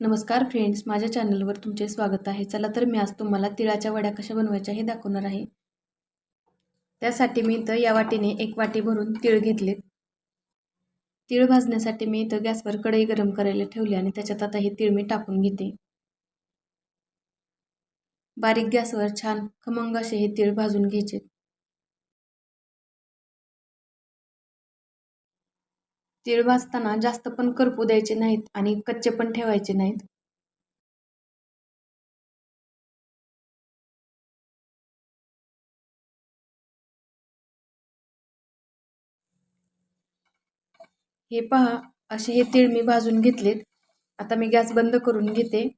नमस्कार फ्रेंड्स माझ्या चॅनलवर तुमचे स्वागत आहे. चला तर मी आज तुम्हाला तिळाच्या वड्या कशा बनवायच्या हे दाखवणार आहे. त्यासाठी मी इथं या वाटीने एक वाटी भरून तीळ घेतलेत तीळ भाजण्यासाठी मी इथं गॅसवर कढई गरम करायला ठेवली आणि त्याच्यात आता हे तीळ मी टाकून घेते. बारीक गॅसवर छान खमंग असे हे तीळ भाजून घ्यायचे. तीळ भाजताना जास्त पण करपू द्यायचे नाहीत आणि कच्चे पण ठेवायचे नाहीत. हे पहा असे हे तीळ मी भाजून घेतलेत. आता मी गॅस बंद करून घेते.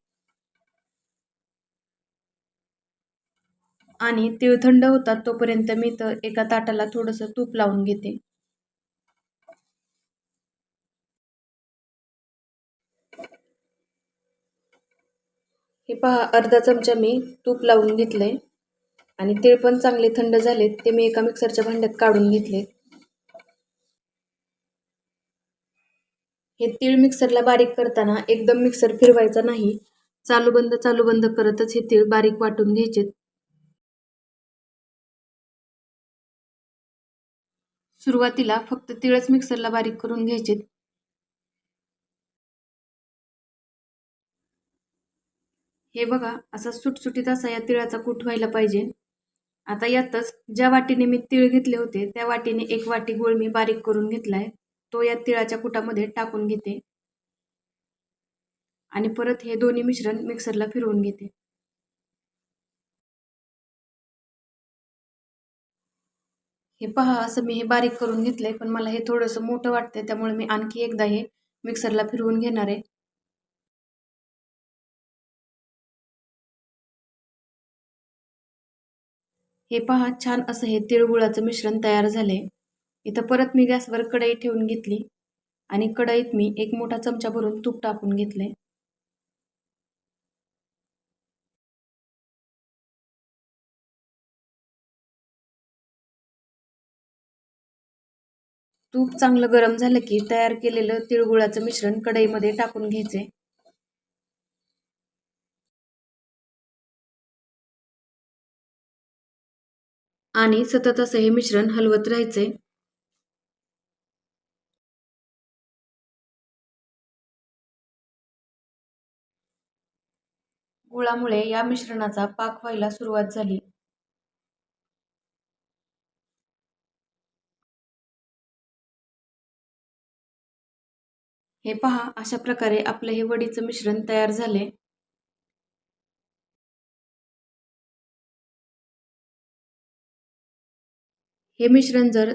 आणि तीळ थंड होतात तोपर्यंत मी तर एका ताटाला थोडंसं तूप लावून घेते. हे पहा अर्धा चमचा मी तूप लावून घेतलंय. आणि तीळ पण चांगले थंड झालेत ते मी एका मिक्सरच्या भांड्यात काढून घेतले हे तीळ मिक्सरला बारीक करताना एकदम मिक्सर फिरवायचा नाही. चालू बंद चालू बंद करतच हे तीळ बारीक वाटून घ्यायचे सुरुवातीला फक्त तिळच मिक्सरला बारीक करून घ्यायचे हे बघा असा सुटसुटीत असा या तिळाचा कूट व्हायला पाहिजे. आता यातच ज्या वाटीने मी तीळ घेतले होते त्या वाटीने एक वाटी गुळ मी बारीक करून घेतलाय. तो या तिळाच्या कुटामध्ये टाकून घेते. आणि परत हे दोन्ही मिश्रण मिक्सरला फिरवून घेते. हे पहा असं मी हे बारीक करून घेतलंय पण मला हे थोडंसं मोठं वाटतंय त्यामुळे मी आणखी एकदा हे मिक्सरला फिरवून घेणार आहे. हे पहा छान असं हे तिळगुळाचं मिश्रण तयार झाले इथं परत मी गॅसवर कढई ठेवून घेतली आणि कढईत मी एक मोठा चमचा भरून तूप टाकून घेतले तूप चांगलं गरम झालं की तयार केलेलं तिळगुळाचं मिश्रण कढईमध्ये टाकून घ्यायचे आणि सतत असं हे मिश्रण हलवत राहायचे. गुळामुळे या मिश्रणाचा पाक व्हायला सुरुवात झाली. हे पहा अशा प्रकारे आपलं हे वडीचं मिश्रण तयार झाले. हे मिश्रण जर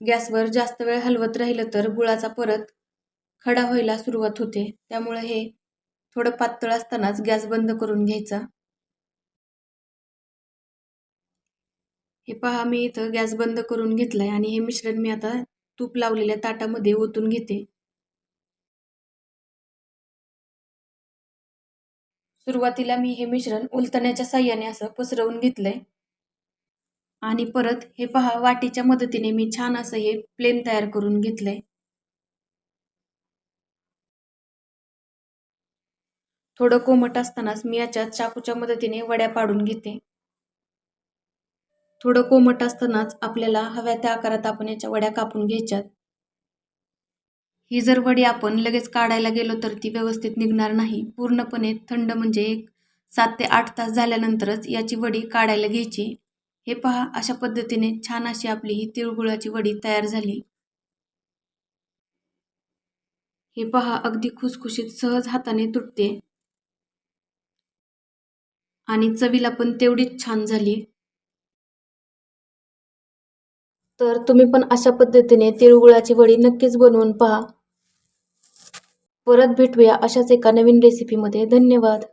गॅसवर जास्त वेळ हलवत राहिलं तर गुळाचा परत खडा व्हायला सुरुवात होते. त्यामुळे हे थोडं पातळ असतानाच गॅस बंद करून घ्यायचा. हे पहा मी इथं गॅस बंद करून घेतलाय आणि हे मिश्रण मी आता तूप लावलेल्या ताटामध्ये ओतून घेते. सुरुवातीला मी हे मिश्रण उलटण्याच्या साह्याने असं पसरवून घेतलंय. आणि परत हे पहा वाटीच्या मदतीने मी छान असं हे प्लेन तयार करून घेतलंय. थोडं कोमट असतानाच मी याच्यात चाकूच्या मदतीने वड्या पाडून घेते. थोडं कोमट असतानाच आपल्याला हव्या त्या आकारात आपण याच्या वड्या कापून घ्यायच्यात. ही जर वडी आपण लगेच काढायला गेलो तर ती व्यवस्थित निघणार नाही. पूर्णपणे थंड म्हणजे एक सात ते आठ तास झाल्यानंतरच याची वडी काढायला घ्यायची. हे पहा अशा पद्धतीने छान अशी आपली ही तिळगुळाची वडी तयार झाली. हे पहा अगदी खुसखुशीत सहज हाताने तुटते. आणि चवीला पण तेवढीच छान झाली. तर तुम्ही पण अशा पद्धतीने तिळगुळाची वडी नक्कीच बनवून पहा. परत भेटूया अशाच एका नवीन रेसिपीमध्ये धन्यवाद!